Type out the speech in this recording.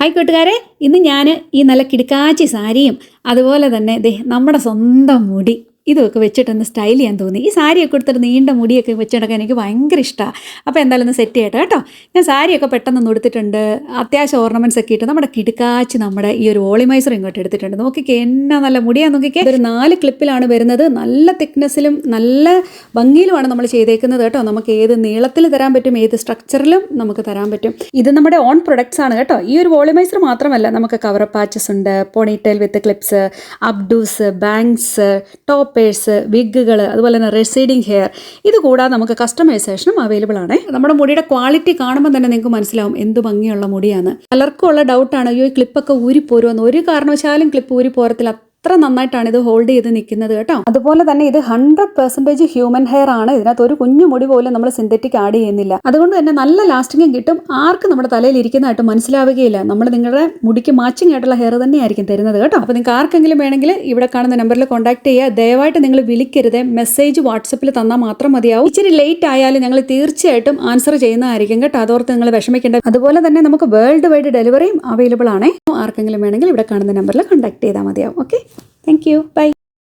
Hi കൂട്ടുകാരെ ഇന്ന് ഞാൻ ഈ നല്ല കിടക്കാച്ചി സാരിയും അതുപോലെ തന്നെ നമ്മുടെ സ്വന്തം മുടി ഇതൊക്കെ വെച്ചിട്ടൊന്ന് സ്റ്റൈൽ ചെയ്യാൻ തോന്നി. ഈ സാരിയൊക്കെ എടുത്തിട്ട് നീണ്ട മുടിയൊക്കെ വെച്ചിടക്കാൻ എനിക്ക് ഭയങ്കര ഇഷ്ടമാണ് അപ്പോൾ എന്തായാലും ഒന്ന് സെറ്റ് ചെയ്യട്ടെ കേട്ടോ. ഞാൻ സാരിയൊക്കെ പെട്ടെന്ന് എടുത്തിട്ടുണ്ട് അത്യാവശ്യം ഓർണമെന്റ്സ് ഒക്കെ ഇട്ട് നമ്മുടെ കിടുക്കാച്ച് നമ്മുടെ ഈ ഒരു ഓളിമൈസർ ഇങ്ങോട്ട് എടുത്തിട്ടുണ്ട്. നോക്കിക്കേ എന്നാ നല്ല മുടിയാന്ന് നോക്കിക്കേ. ഒരു നാല് ക്ലിപ്പിലാണ് വരുന്നത്. നല്ല തിക്നെസ്സിലും നല്ല ഭംഗിയിലുമാണ് നമ്മൾ ചെയ്തേക്കുന്നത് കേട്ടോ. നമുക്ക് ഏത് നീളത്തിൽ തരാൻ പറ്റും ഏത് സ്ട്രക്ചറിലും നമുക്ക് തരാൻ പറ്റും. ഇത് നമ്മുടെ ഓൺ പ്രൊഡക്ട്സ് ആണ് കേട്ടോ. ഈ ഒരു വോളിമൈസർ മാത്രമല്ല നമുക്ക് കവർ പാച്ചസ് ഉണ്ട് ponytail with clips updos bangs toppers വിഗ്ഗുകൾ അതുപോലെ തന്നെ റെസീഡിങ് ഹെയർ ഇത് കൂടാതെ നമുക്ക് കസ്റ്റമൈസേഷനും അവൈലബിൾ ആണ്. നമ്മുടെ മുടിയുടെ ക്വാളിറ്റി കാണുമ്പോൾ തന്നെ നിങ്ങൾക്ക് മനസ്സിലാവും എന്ത് ഭംഗിയുള്ള മുടിയാണ്. പലർക്കും ഉള്ള ഡൗട്ടാണ് അയ്യോ ഈ ക്ലിപ്പൊക്കെ ഊരിപ്പോരുമെന്ന് ഒരു കാരണവശാലും ക്ലിപ്പ് ഊരിപ്പോരത്തിൽ അത്ര നന്നായിട്ടാണ് ഇത് ഹോൾഡ് ചെയ്ത് നിൽക്കുന്നത് കേട്ടോ. അതുപോലെ തന്നെ ഇത് ഹൺഡ്രഡ് പെർസെന്റേജ് ഹ്യൂമൻ ഹെയർ ആണ്. ഇതിനകത്ത് ഒരു കുഞ്ഞു മുടി പോലും നമ്മൾ സിന്തറ്റിക് ആഡ് ചെയ്യുന്നില്ല. അതുകൊണ്ട് തന്നെ നല്ല ലാസ്റ്റിങ്ങും കിട്ടും. ആർക്കും നമ്മുടെ തലയിൽ ഇരിക്കുന്നതായിട്ട് മനസ്സിലാവുകയില്ല. നമ്മൾ നിങ്ങളുടെ മുടിക്ക് മാച്ചിങ് ആയിട്ടുള്ള ഹെയർ തന്നെയായിരിക്കും തരുന്നത് കേട്ടോ. അപ്പോൾ നിങ്ങൾക്ക് ആർക്കെങ്കിലും വേണമെങ്കിൽ ഇവിടെ കാണുന്ന നമ്പറിൽ കോൺടാക്ട് ചെയ്യുക. ദയവായിട്ട് നിങ്ങൾ വിളിക്കരുത്. മെസ്സേജ് വാട്സപ്പിൽ തന്നാൽ മാത്രം മതിയാവും. ഇച്ചിരി ലേറ്റ് ആയാലും ഞങ്ങൾ തീർച്ചയായിട്ടും ആൻസർ ചെയ്യുന്നതായിരിക്കും കേട്ടോ. അതോർത്ത് നിങ്ങൾ വിഷമിക്കേണ്ട. അതുപോലെ തന്നെ നമുക്ക് വേൾഡ് വൈഡ് ഡെലിവറിയും അവൈലബിൾ ആണ്. ആർക്കെങ്കിലും വേണമെങ്കിൽ ഇവിടെ കാണുന്ന നമ്പറിൽ കോൺടാക്ട് ചെയ്താൽ മതിയാവും. Okay Thank you. Bye.